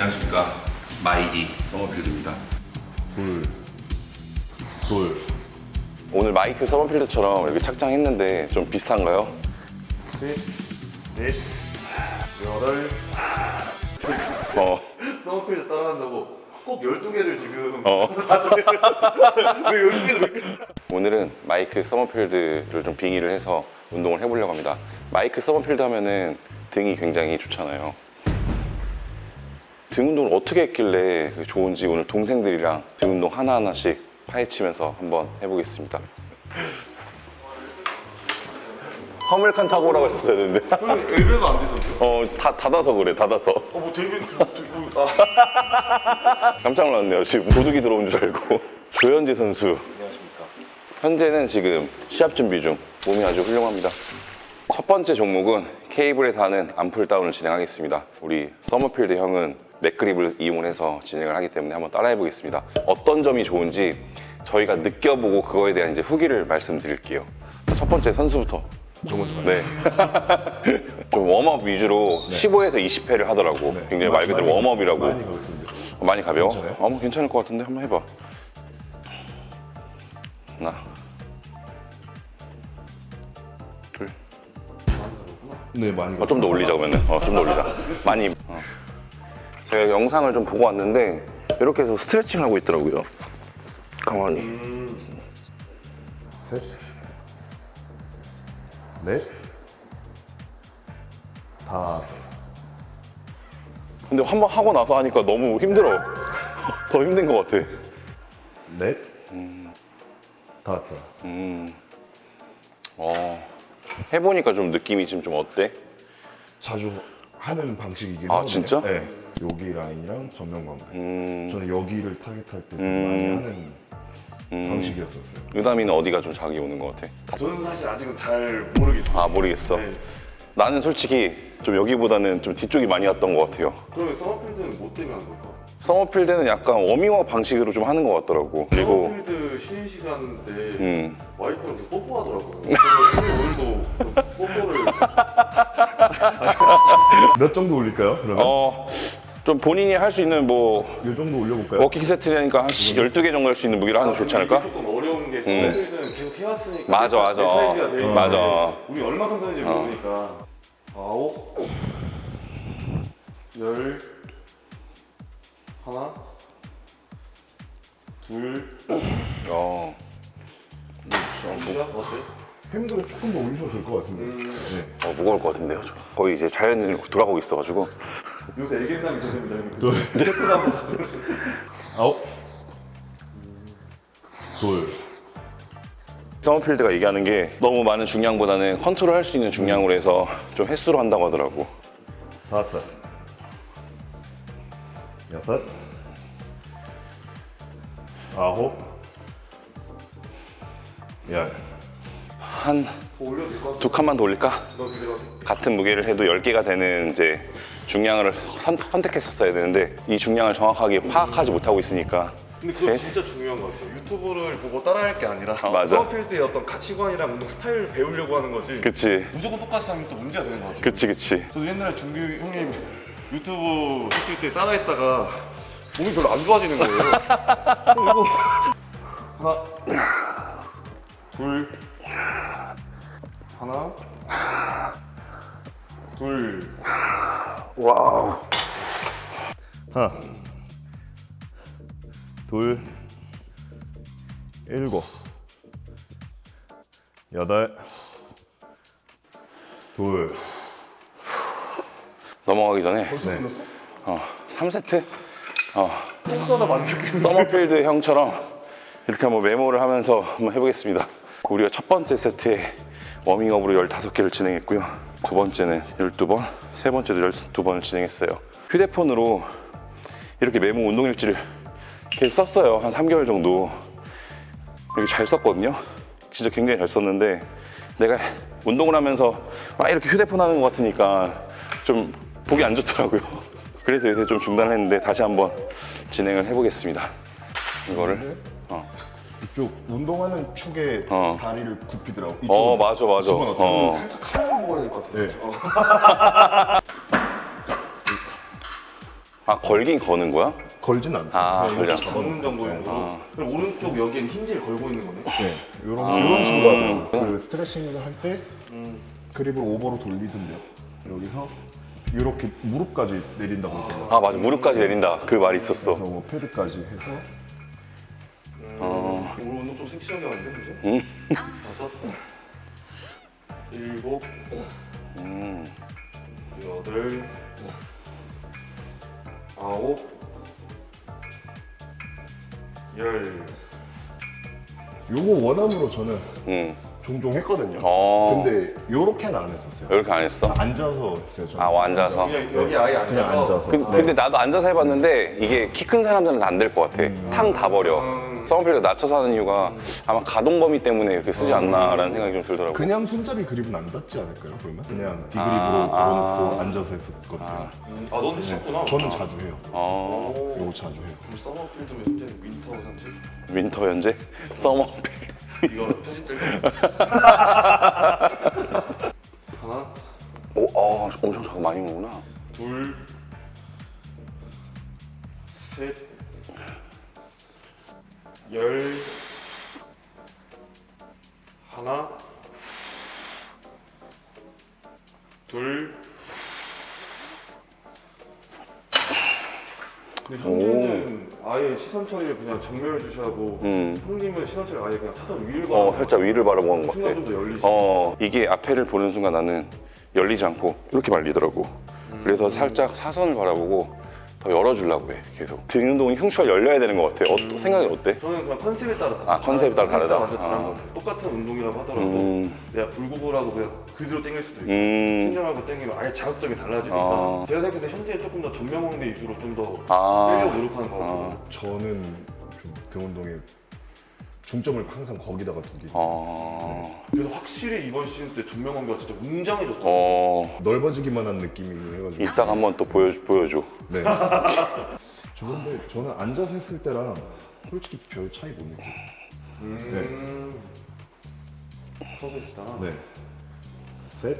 안녕하십니까? 마이기 서머필드입니다. 둘, 둘, 오늘 마이크 서머필드처럼 이렇게 착장했는데 좀 비슷한가요? 셋, 넷, 여덟. 어, 서머필드 따라한다고 꼭 12개를 지금 어. 왜 12개를 오늘은 마이크 서머필드를 좀 빙의를 해서 운동을 해보려고 합니다. 마이크 서머필드 하면은 등이 굉장히 좋잖아요 등 운동을 어떻게 했길래 좋은지 오늘 동생들이랑 등 운동 하나하나씩 파헤치면서 한번 해보겠습니다 화물칸 타고 오라고 했었어야 되는데 엘베가 안 되던데요? 어, 다, 닫아서 그래, 닫아서. 어, 뭐 데뷔, 뭐, 데뷔, 아. 깜짝 놀랐네요. 지금 도둑이 들어온 줄 알고. 조현지 선수. 안녕하십니까. 현재는 지금 시합 준비 중. 몸이 아주 훌륭합니다. 첫 번째 종목은 케이블에 다는 암풀 다운을 진행하겠습니다. 우리 서머필드 형은 맥그립을 이용해서 진행을 하기 때문에 한번 따라해 보겠습니다. 어떤 점이 좋은지 저희가 느껴보고 그거에 대한 이제 후기를 말씀드릴게요. 첫 번째 선수부터. 네. 좀 웜업 위주로 15에서 20회를 하더라고. 네. 굉장히 말 그대로 웜업이라고. 많이. 많이 가벼워? 괜찮아요? 아, 뭐 괜찮을 것 같은데 한번 해봐. 하나, 둘. 네, 많이 어, 좀 더 올리자 그러면. 어, 좀 더 올리자. 많이. 어. 제가 영상을 좀 보고 왔는데 이렇게 해서 스트레칭 하고 있더라고요. 가만히. 셋, 넷, 다섯, 근데 한 번 하고 나서 하니까 너무 힘들어. 더 힘든 것 같아. 넷, 다섯. 음. 어. 해보니까 좀 느낌이 지금 좀 어때? 자주 하는 방식이긴 아, 하거든요. 진짜? 네. 여기 라인이랑 전면 광배. 음. 저는 여기를 타겟할 때 좀 음. 많이 하는 음. 방식이었었어요. 의담이는 어디가 좀 자기 오는 것 같아? 저는 사실 아직은 잘 모르겠어요. 아 모르겠어. 네. 나는 솔직히 좀 여기보다는 좀 뒤쪽이 많이 왔던 것 같아요. 그러면 서머필드는 뭐 때문에 하는 걸까? 서머필드는 약간 워밍업 방식으로 좀 하는 것 같더라고. 그리고 서머필드 쉬는 시간인데 음, 와이프랑 계속 뽀뽀하더라고요. 그래서 오늘도 뽀뽀를 몇 정도 올릴까요? 그러면 어, 좀 본인이 할 수 있는 뭐이 정도 올려볼까요? 워킹 세트라니까 한 12개 정도 할 수 있는 하는 게 좋지 않을까? 조금 어려운 게 서머필드는 계속 해왔으니까 맞아, 메타- 맞아. 메타인지가 돼 있는데 맞아. 우리 얼마큼 되는지 모르니까 아홉 열 하나 둘 어, 시작 어때? 햄도 조금 더 올리셔도 될 것 같은데. 음. 네. 어, 무거울 것 같은데요. 저. 거의 이제 자연인으로 돌아가고 있어가지고. 요새 애견남이 좋습니다 형님 베트남 아홉, 둘, 서머필드가 얘기하는 게 너무 많은 중량보다는 컨트롤 할 수 있는 중량으로 해서 좀 횟수로 한다고 하더라고. 다섯, 여섯, 아홉, 열. 한더 올려도 될것 같아 두 칸만 더 올릴까? 너 그대로 할게 같은 무게를 해도 10개가 되는 이제 중량을 선, 선택했었어야 되는데 이 중량을 정확하게 파악하지 못하고 있으니까 근데 그거 셋. 진짜 중요한 것 같아요 유튜브를 보고 따라할 게 아니라 맞아. 서필드의 어떤 가치관이랑 운동 스타일을 배우려고 하는 거지 그치 무조건 똑같이 하면 또 문제가 되는 것 같아요 그치 그치 저도 옛날에 준규 형님 유튜브 했을 때 따라했다가 몸이 별로 안 좋아지는 거예요. 이거 하나, 둘, 하나, 둘, 와우. 하나, 둘, 일곱, 여덟, 둘, 넘어가기 전에? 네. 어, 3세트? 어, 쏘다 만들게. 서머필드 형처럼 이렇게 한번 메모를 하면서 한번 해보겠습니다. 우리가 첫 번째 세트에 워밍업으로 15개를 진행했고요 두 번째는 12번 세 번째도 12번을 진행했어요. 휴대폰으로 이렇게 메모 운동 일지를 계속 썼어요. 한 3개월 정도. 되게 잘 썼거든요. 진짜 굉장히 잘 썼는데 내가 운동을 하면서 막 이렇게 휴대폰 하는 것 같으니까 좀 보기 안 좋더라고요. 그래서 요새 좀 중단을 했는데 다시 한번 진행을 해보겠습니다. 이거를 어, 이쪽 운동하는 축에 어. 다리를 굽히더라고. 어 맞아 맞아 집어넣더라고. 어. 살짝 카메라 먹어야 될것 같아요. 네. 아 걸긴 거는 거야? 걸진 않죠. 아, 걸려. 걷는 정도용으로. 아. 그리고 오른쪽 여기엔 힌지를 걸고 있는 거네. 네, 이런 아. 이런 식으로 하더라고요. 그 스트레칭을 할때 음. 그립을 오버로 돌리던데요. 여기서 이렇게 무릎까지 내린다고. 아 맞아 무릎까지 내린다 그 말이 있었어 그래서 뭐 패드까지 해서 어. 섹시하게 하는데 그죠? 응? 다섯, 일곱, 음. 여덟, 아홉, 열. 요거 원함으로 저는 음. 종종 했거든요. 어. 근데 요렇게는 안 했었어요. 이렇게 안 했어? 앉아서 했어요. 저는. 아 어, 앉아서 그냥 여기 아예 앉아서. 그냥 앉아서. 그, 네. 근데 나도 앉아서 해봤는데 이게 키 큰 사람들은 안 될 것 같아 탕 다 버려 음. 서머필드 낮춰서 하는 이유가 아마 가동 범위 때문에 이렇게 쓰지 않나라는 생각이 좀 들더라고 그냥 손잡이 그립은 안 닿지 않을까요? 그러면 그냥 디그립으로 아, 걸어놓고 아. 앉아서 했었거든요. 음, 아, 넌 했었구나. 저는 자주 해요. 어, 오. 요거 자주 해요. 그럼 서머필드면 현재 윈터 현재? 윈터 현재 서머필드 이거 편집될 하나, 오, 어, 엄청 자꾸 많이 오구나 둘, 셋, 열, 하나, 둘. 근데 현재는 아예 시선 처리를 그냥 정면을 주시하고 음. 형님은 시선 처리를 아예 그냥 사선 위를 어 바라보고 살짝 위를 바라보는 것 순간 같아 좀 더 열리시. 어 이게 앞에를 보는 순간 나는 열리지 않고 이렇게 말리더라고 그래서 살짝 사선을 바라보고 더 열어주려고 해 계속 등 운동이 흉추가 열려야 되는 것 같아 어, 생각이 어때? 저는 그냥 컨셉에 따라 아, 컨셉에 따라 다르다? 완전 다른 아. 것 같아요. 똑같은 운동이라고 하더라도 음, 내가 불구구라고 그냥 그대로 땡길 수도 있고 음, 신중하고 땡기면 아예 자극점이 달라지니까 아. 제가 생각할 때 현재는 조금 더 전면 홍대 위주로 좀더 아, 빼려고 노력하는 것 같아요 아. 저는 좀 등 운동에 중점을 항상 거기다가 두기. 어, 그래서 확실히 이번 시즌 때 전면 홍대가 진짜 웅장해졌다 어, 넓어지기만 한 느낌이 해가지고. 이따가 한번 또 보여, 보여줘 네. 저 근데 저는 앉아서 했을 때랑 솔직히 별 차이 못 느껴요. 음... 서서 시다 네. 셋.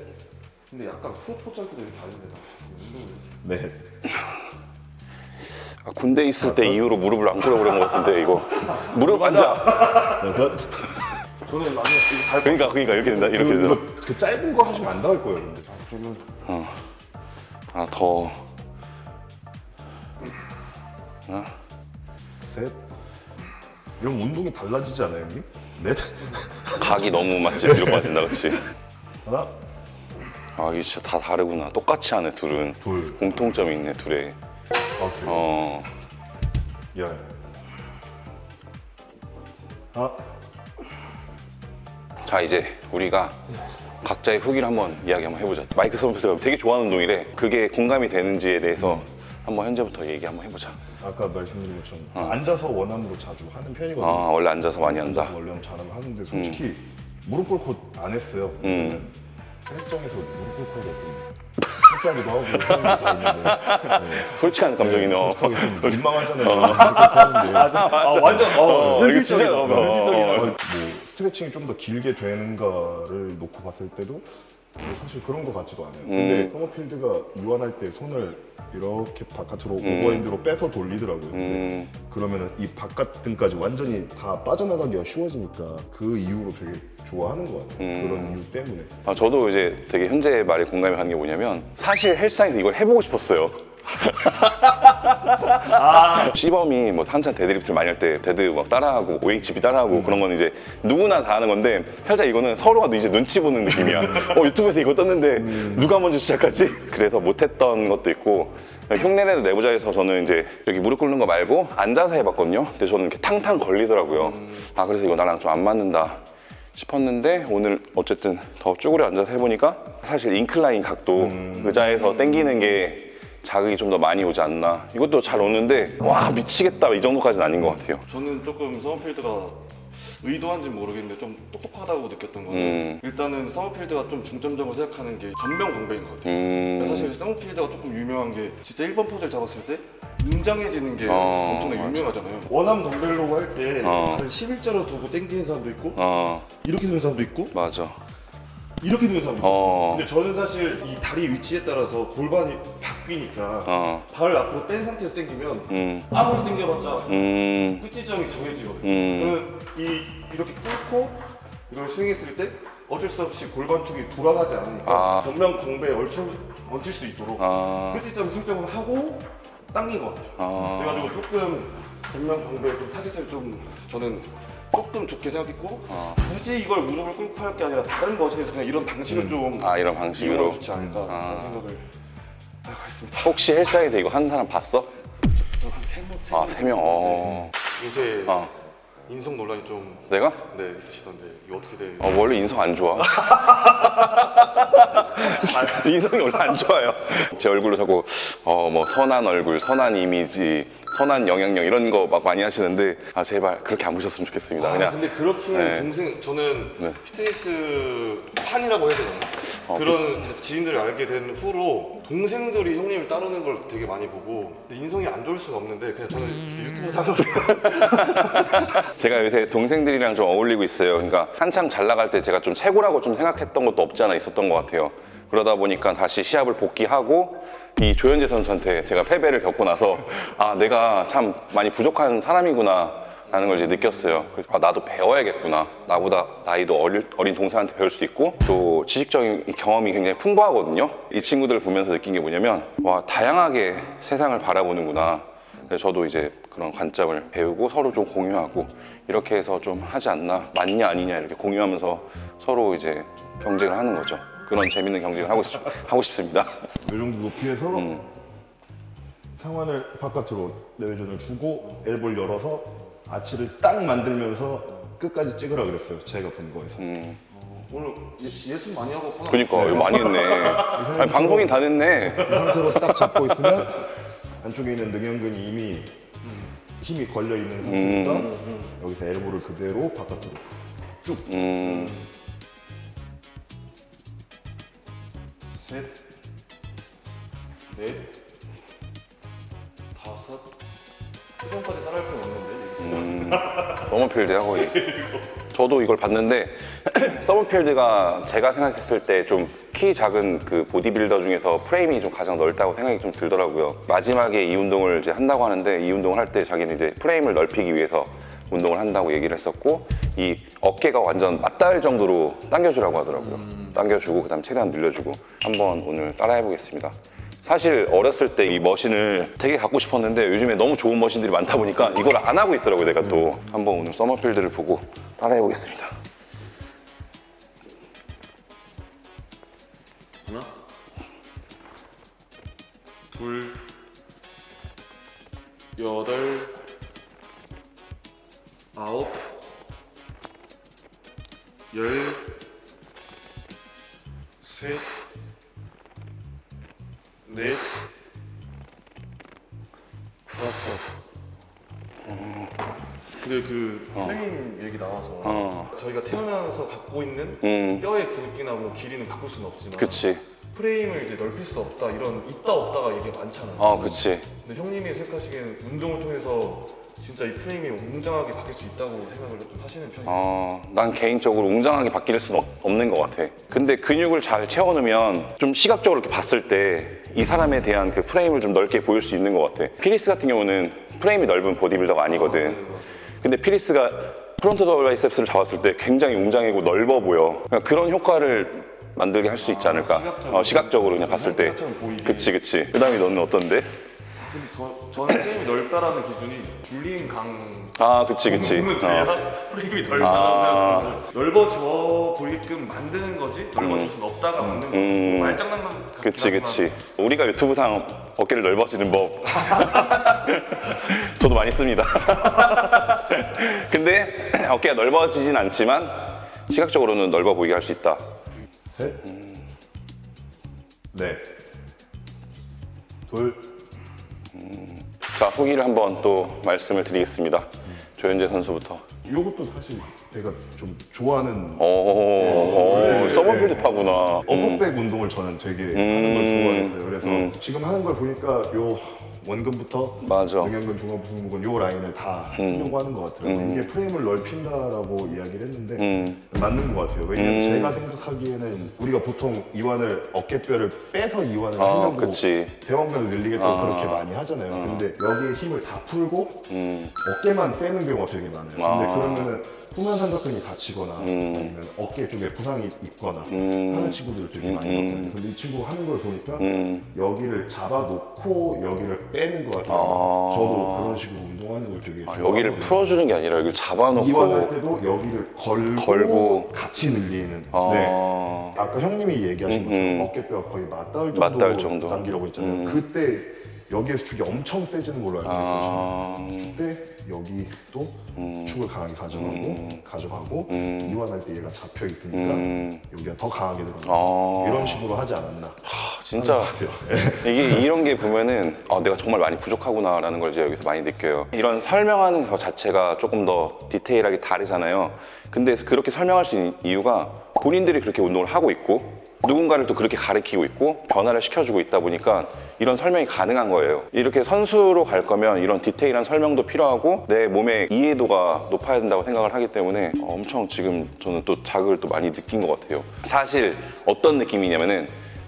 근데 약간 프로포즈 할 때도 이렇게 하는데 나 운동을 네. 아, 군대 있을 때 이후로 무릎을 안 꿇어버린 것 같은데 이거 무릎 앉아 여섯. 저는 이거 발 그러니까 그러니까 이렇게 된다 이렇게 이거, 된다 이거 그 짧은 거 하시면 안 나올 거예요. 근데. 그러면 아더 셋. 이런 운동이 달라지지 않아요, 형님? 넷. 각이 너무 맞지 뒤로 빠진다 그렇지 하나, 아 이게 진짜 다 다르구나 똑같이 하네 둘은 둘. 공통점이 있네 둘에 아, 그래요? 어 열. 하나, 자 이제 우리가 각자의 후기를 한번 이야기 한번 해보자 마이크 서브가 되게 좋아하는 운동이래 그게 공감이 되는지에 대해서 한번 현재부터 얘기 한번 해보자 아까 말씀드린 것처럼 앉아서 원함으로 자주 하는 편이거든요. 아 원래 앉아서 많이 한다 원래 잘하면 하는데 솔직히 무릎 꿇고 안 했어요. 음. 헬스장에서 무릎 꿇고가 좀 속상하기도 하고 있는데 네. 솔직한 감정이네 어. 솔직하게 좀 민망하잖아요. 무릎 꿇고 하는데 아 완전 어, 이거 진짜 어, 어, 어, 뭐 스트레칭이 좀 더 길게 되는가를 놓고 봤을 때도 뭐 사실 그런 것 같지도 않아요. 근데 음. 서머필드가 이완할 때 손을 이렇게 바깥으로 오버핸드로 빼서 돌리더라고요. 근데 음, 그러면 이 바깥 등까지 완전히 다 빠져나가기가 쉬워지니까 그 이후로 되게 좋아하는 것 같아요. 음. 그런 이유 때문에. 아, 저도 이제 되게 현재 말에 공감이 가는 게 뭐냐면 사실 헬스장에서 이걸 해보고 싶었어요. 시범이 뭐 한참 데드리프트를 많이 할 때 데드 막 따라하고 OHB 따라하고 그런 건 이제 누구나 다 하는 건데 살짝 이거는 서로가 이제 눈치 보는 느낌이야. 어 유튜브에서 이거 떴는데 누가 먼저 시작하지? 그래서 못했던 것도 있고 흉내내도 내보자 해서 저는 이제 여기 무릎 꿇는 거 말고 앉아서 해봤거든요. 근데 저는 이렇게 탕탕 걸리더라고요. 아 그래서 이거 나랑 좀 안 맞는다. 싶었는데 오늘 어쨌든 더 쭈그려 앉아서 해보니까 사실 인클라인 각도 의자에서 당기는 게 자극이 좀 더 많이 오지 않나 이것도 잘 오는데 와 미치겠다 이 정도까지는 아닌 것 같아요 저는 조금 서머필드가 의도한지 모르겠는데 좀 똑똑하다고 느꼈던 거는 음. 일단은 서머필드가 좀 중점적으로 생각하는 게 전면 광배인 것 같아요. 음, 사실 서머필드가 조금 유명한 게 진짜 1번 포즈를 잡았을 때 웅장해지는 게 어, 엄청나게 맞아. 유명하잖아요. 원암 덤벨로 할 때 어. 발을 11자로 두고 당기는 사람도 있고 어 이렇게 두는 사람도 있고 맞아 이렇게 두는 사람이 어. 근데 저는 사실 이 다리 위치에 따라서 골반이 바뀌니까 어. 발을 앞으로 뺀 상태에서 당기면 음. 아무리 당겨봤자 음. 끝지점이 정해지거든요. 음. 그러면 이 이렇게 꿇고 이걸 스윙했을 때 어쩔 수 없이 골반 쪽이 돌아가지 않으니까 아. 정면 공배에 얹혀, 얹힐 수 있도록 아. 끝지점 설정을 하고 당긴 것 같아요. 아. 그래가지고 조금 전면 공배에 좀 타겟을 좀 저는 조금 좋게 생각했고 아. 굳이 이걸 무릎을 꿇고 할 게 아니라 다른 머신에서 그냥 이런 방식을 좀 아, 이런 방식으로. 좋지 않을까 아. 생각을 하고 있습니다. 혹시 헬사이드 이거 한 사람 봤어? 저한세 명, 세 아, 명세 명. 어. 요새 어. 인성 논란이 좀 내가? 네, 있으시던데 이거 어떻게 돼? 어, 원래 인성 안 좋아. 인성이 원래 안 좋아요. 제 얼굴로 자꾸 어 뭐 선한 얼굴, 선한 이미지, 선한 영향력 이런 거 막 많이 하시는데 아 제발 그렇게 안 보셨으면 좋겠습니다. 아, 그냥 근데 그렇게 네. 동생 저는 네. 피트니스 판이라고 해야 되나? 어, 그런 이제 지인들을 알게 된 후로 동생들이 형님을 따르는 걸 되게 많이 보고 근데 인성이 안 좋을 수는 없는데 그냥 저는 유튜브 상으로 제가 요새 동생들이랑 좀 어울리고 있어요. 그러니까 한창 잘 나갈 때 제가 좀 최고라고 좀 생각했던 것도 없지 않아 있었던 것 같아요. 그러다 보니까 다시 시합을 복귀하고 이 조현재 선수한테 제가 패배를 겪고 나서 아 내가 참 많이 부족한 사람이구나 라는 걸 이제 느꼈어요. 그래서 아, 나도 배워야겠구나. 나보다 나이도 어릴, 어린 동생한테 배울 수도 있고 또 지식적인 이 경험이 굉장히 풍부하거든요. 이 친구들을 보면서 느낀 게 뭐냐면 와 다양하게 세상을 바라보는구나. 그래서 저도 이제 그런 관점을 배우고 서로 좀 공유하고 이렇게 해서 좀 하지 않나 맞냐 아니냐 이렇게 공유하면서 서로 이제 경쟁을 하는 거죠. 그런 재밌는 경쟁을 하고, 싶, 하고 싶습니다. 이 정도 높이에서 음. 상완을 바깥으로 내외전을 주고 엘보를 열어서 아치를 딱 만들면서 끝까지 찍으라 그랬어요. 제가 본 거에서. 음. 오늘 예, 예습 많이 하고 왔구나. 그러니까 이거 많이 했네. 아니, 방송인 다 됐네. 이 상태로 딱 잡고 있으면 안쪽에 있는 능형근이 이미 힘이 걸려 있는 상태니까 음. 여기서 엘보를 그대로 바깥으로 쭉 음, 셋, 넷, 다섯. 표정까지 따라할 필요는 없는데. 음, 서머필드 하고 이- 저도 이걸 봤는데 서머필드가 제가 생각했을 때 좀 키 작은 그 보디빌더 중에서 프레임이 좀 가장 넓다고 생각이 좀 들더라고요. 마지막에 이 운동을 이제 한다고 하는데 이 운동을 할 때 자기는 이제 프레임을 넓히기 위해서 운동을 한다고 얘기를 했었고 이 어깨가 완전 맞닿을 정도로 당겨주라고 하더라고요. 당겨주고 그다음 최대한 늘려주고 한번 오늘 따라해 보겠습니다. 사실 어렸을 때 이 머신을 되게 갖고 싶었는데 요즘에 너무 좋은 머신들이 많다 보니까 이걸 안 하고 있더라고요 내가 또 한번 오늘 서머필드를 보고 따라해 보겠습니다 하나, 둘, 여덟, 아홉, 열, 셋, 넷, 다섯. 근데 그 프레임 얘기 나와서 어. 저희가 태어나서 갖고 있는 음 뼈의 굵기나 뭐 길이는 바꿀 수는 없지만 그치 프레임을 이제 넓힐 수 없다 이런 있다 없다가 얘기가 많잖아요. 어 그치 근데 형님이 생각하시기에는 운동을 통해서 진짜 이 프레임이 웅장하게 바뀔 수 있다고 생각을 좀 하시는 편이에요. 어, 난 개인적으로 웅장하게 바뀔 수는 없- 없는 것 같아. 근데 근육을 잘 채워놓으면 좀 시각적으로 이렇게 봤을 때 이 사람에 대한 그 프레임을 좀 넓게 보일 수 있는 것 같아. 피리스 같은 경우는 프레임이 넓은 보디빌더가 아니거든. 근데 피리스가 프론트 더블 바이셉스를 잡았을 때 굉장히 웅장하고 넓어 보여. 그러니까 그런 효과를 만들게 할 수 있지 않을까. 시각적으로. 어, 시각적으로 그냥 봤을 때. 보이게. 그치, 그치. 그 다음에 너는 어떤데? 근데 저, 저는 프레임이 넓다라는 기준이 줄리엔 강. 아, 그치, 그치. 부분은 어. 돼야 프레임이 넓다라고 아. 넓어져 보이게끔 만드는 거지? 넓어질 수는 없다가 맞는 거고 음. 말장난만 같긴 그치 하지만. 그치. 우리가 유튜브상 어깨를 넓어지는 법. 저도 많이 씁니다. 근데 어깨가 넓어지진 않지만 시각적으로는 넓어 보이게 할 수 있다. 셋, 넷, 둘, 자 후기를 한번 또 말씀을 드리겠습니다. 조현재 선수부터 이것도 사실 제가 좀 좋아하는 오, 오 네, 서머필드파구나 어퍼백 운동을 저는 되게 하는 걸 좋아했어요. 그래서 음. 지금 하는 걸 보니까 요 원근부터 맞아. 영양근, 중앙부, 승모근 요 라인을 다 쓰려고 하는 것 같아요. 음. 이게 프레임을 넓힌다라고 이야기를 했는데 음. 맞는 것 같아요. 왜냐면 음. 제가 생각하기에는 우리가 보통 이완을 어깨뼈를 빼서 이완을 아, 하려고 그치. 대왕근을 늘리겠다고 아. 그렇게 많이 하잖아요. 근데 여기에 힘을 다 풀고 음. 어깨만 빼는 경우가 되게 많아요. 근데 아. 그러면은 후면 삼각근이 다치거나 음. 아니면 어깨 쪽에 부상이 있거나 음. 하는 친구들 되게 많이 음. 있거든요. 근데 이 친구 하는 걸 보니까 음. 여기를 잡아놓고 여기를 빼는 것 같아요. 아. 저도 그런 식으로 운동하는 걸 되게 아, 좋아하거든요. 여기를 풀어주는 게 아니라 여기를 잡아놓고. 이완할 때도 여기를 걸고, 걸고. 같이 늘리는. 아. 네. 아까 형님이 얘기하신 음, 것처럼 음. 어깨뼈 거의 맞닿을 정도, 맞닿을 정도. 당기라고 했잖아요. 음. 그때 여기에서 축이 엄청 세지는 걸로 알고 있어요. 아. 그때 여기 또 음. 축을 강하게 가져가고 음. 가져가고 음. 이완할 때 얘가 잡혀 있으니까 음. 여기가 더 강하게 들어가. 아. 이런 식으로 하지 않았나. 진짜 같아요. 이게 이런 게 보면은 아, 내가 정말 많이 부족하구나라는 걸 이제 여기서 많이 느껴요. 이런 설명하는 것 자체가 조금 더 디테일하게 다르잖아요. 근데 그렇게 설명할 수 있는 이유가 본인들이 그렇게 운동을 하고 있고 누군가를 또 그렇게 가르치고 있고 변화를 시켜주고 있다 보니까 이런 설명이 가능한 거예요. 이렇게 선수로 갈 거면 이런 디테일한 설명도 필요하고 내 몸의 이해도가 높아야 된다고 생각을 하기 때문에 어, 엄청 지금 저는 또 자극을 또 많이 느낀 것 같아요. 사실 어떤 느낌이냐면은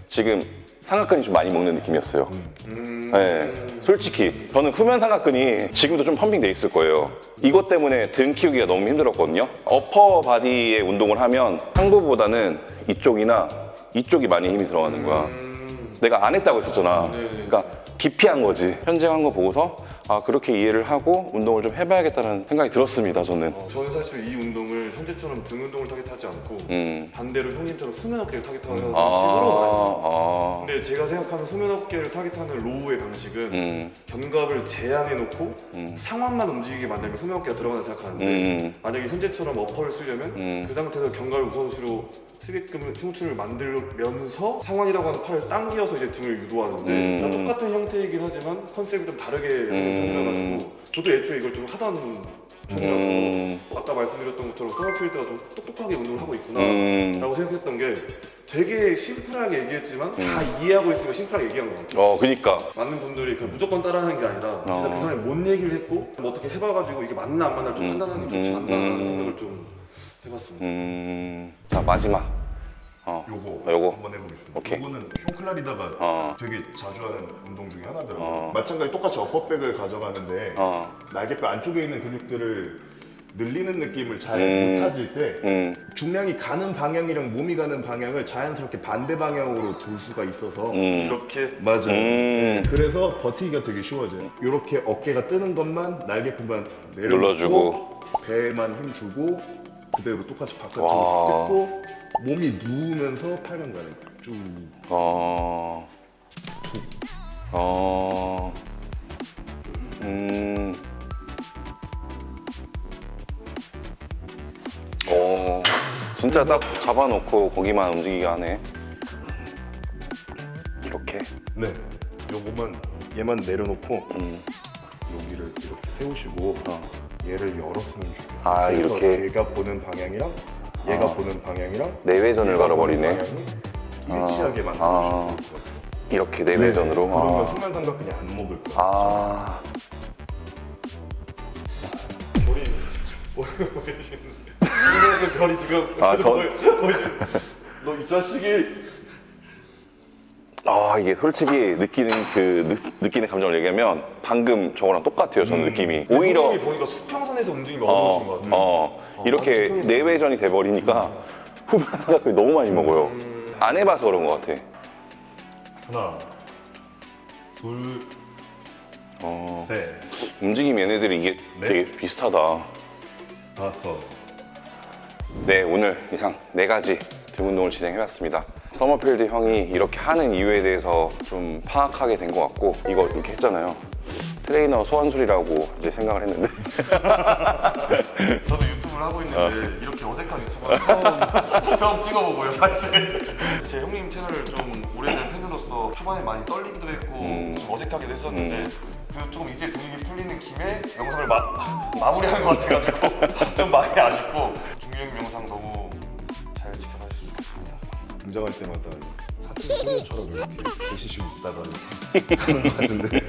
지금 삼각근이 좀 많이 먹는 느낌이었어요. 음. 네, 솔직히 저는 후면 삼각근이 지금도 좀 펌핑돼 있을 거예요. 이것 때문에 등 키우기가 너무 힘들었거든요. 어퍼 바디의 운동을 하면 상부보다는 이쪽이나 이쪽이 많이 힘이 들어가는 거야. 음. 내가 안 했다고 했었잖아. 네. 그러니까 기피한 거지. 현재한 거 보고서 아 그렇게 이해를 하고 운동을 좀 해봐야겠다는 생각이 들었습니다. 저는. 어, 저는 사실 이 운동을 현재처럼 등 운동을 타겟하지 않고 음. 반대로 형님처럼 수면 어깨를 타겟하는 식으로 아, 많이 아, 근데 제가 생각하는 수면 어깨를 타겟하는 로우의 방식은 음, 견갑을 제한해 놓고 음. 상완만 움직이게 만들면 수면 어깨가 들어간다 생각하는데 음. 만약에 현재처럼 어퍼를 쓰려면 음. 그 상태에서 견갑을 우선수로 쓰게끔 흉추를 만들면서 상완이라고 하는 팔을 당겨서 이제 등을 유도하는데 음. 다 똑같은 형태이긴 하지만 컨셉이 좀 다르게 음. 편이라가지고 저도 애초에 이걸 좀 하던 편이라서 음. 아까 말씀드렸던 것처럼 서머필드가 좀 똑똑하게 운동을 하고 있구나 음. 라고 생각했던 게 되게 심플하게 얘기했지만 다 이해하고 있으니까 심플하게 얘기한 것 같아요 어, 그니까. 많은 분들이 그냥 무조건 따라하는 게 아니라 진짜 어. 그 사람이 뭔 얘기를 했고 뭐 어떻게 해봐가지고 이게 맞나 안 맞나 좀 음. 판단하는 게 좋지 음. 않나라는 음. 생각을 좀 해봤습니다 음, 자 마지막. 어, 요거, 요거. 한번 해보겠습니다. 오케이. 요거는 흉클라리다가 어. 되게 자주 하는 운동 중에 하나더라고요. 어. 마찬가지 똑같이 어퍼백을 가져가는데 어, 날개뼈 안쪽에 있는 근육들을 늘리는 느낌을 잘 못 음. 찾을 때 음, 중량이 가는 방향이랑 몸이 가는 방향을 자연스럽게 반대 방향으로 둘 수가 있어서 음, 이렇게 맞아요. 음. 네, 그래서 버티기가 되게 쉬워져요. 이렇게 어깨가 뜨는 것만 날개뼈만 내려놓고 눌러주고. 배만 힘 주고 그대로 똑같이 와. 바깥으로 찍고 몸이 누우면서 팔만 가는 거예요. 쭉. 어, 어, 음, 어, 진짜 딱 잡아놓고 거기만 움직이게 하네. 이렇게. 네. 요거만 얘만 내려놓고 음, 여기를 이렇게 세우시고 어. 얘를 열었으면 좋겠어요. 아, 그래서 이렇게? 얘가 보는 방향이랑 얘가 아. 보는 방향이랑 내외전을 얘가. 보는 방향이 일치하게 아. 만들어주시면 아. 좋을 것 같아요. 이렇게 내외전으로. 네, 그러면 아, 수면 삼각근이 안 먹을 거예요. 아, 별이 보이고 계시는데 그 별이 지금 아, 저- 너 이 자식이 아 이게 솔직히 느끼는 그 느, 느끼는 감정을 얘기하면 방금 저거랑 똑같아요. 저는 느낌이 오히려 보니까 수평선에서 어려우신 것 어, 같아요 어, 어, 이렇게 수평이- 내외전이 돼버리니까 후면 삼각근이 너무 많이 먹어요. 음. 안 해봐서 그런 것 같아. 하나, 둘, 어, 셋, 움직임 얘네들이 이게 네. 되게 비슷하다. 다섯. 네 오늘 이상 네 가지 등 운동을 진행해봤습니다. 서머필드 형이 이렇게 하는 이유에 대해서 좀 파악하게 된 것 같고 이거 이렇게 했잖아요. 트레이너 소환술이라고 이제 생각을 했는데 저도 유튜브를 하고 있는데 이렇게 어색한 유튜브는 처음, 처음 찍어보고요 사실 제 형님 채널을 좀 오래된 팬으로서 초반에 많이 떨리기도 했고 음. 좀 어색하기도 했었는데 음. 그래도 조금 이제 분위기 풀리는 김에 영상을 마, 마무리하는 것 같아가지고 좀 많이 아쉽고 중요한 영상 너무 등장할 때마다 사진 소녀처럼 이렇게 있다가 이렇게 하는 것 같은데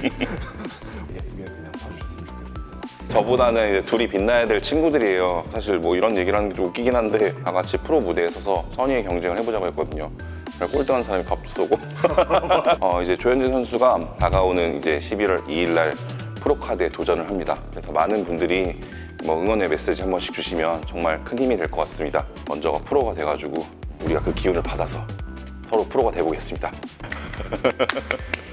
예쁘게 그냥 봐주셨으면 좋겠습니다. 저보다는 이제 둘이 빛나야 될 친구들이에요. 사실 뭐 이런 얘기를 하는 게 좀 웃기긴 한데 다 같이 프로 무대에 서서 선의의 경쟁을 해보자고 했거든요. 꼴등한 사람이 밥 쏘고 어, 이제 조현진 선수가 다가오는 이제 11월 2일 날 프로카드에 도전을 합니다. 그래서 많은 분들이 뭐 응원의 메시지 한 번씩 주시면 정말 큰 힘이 될 것 같습니다. 먼저 프로가 돼가지고 우리가 그 기운을 받아서 서로 프로가 돼보겠습니다.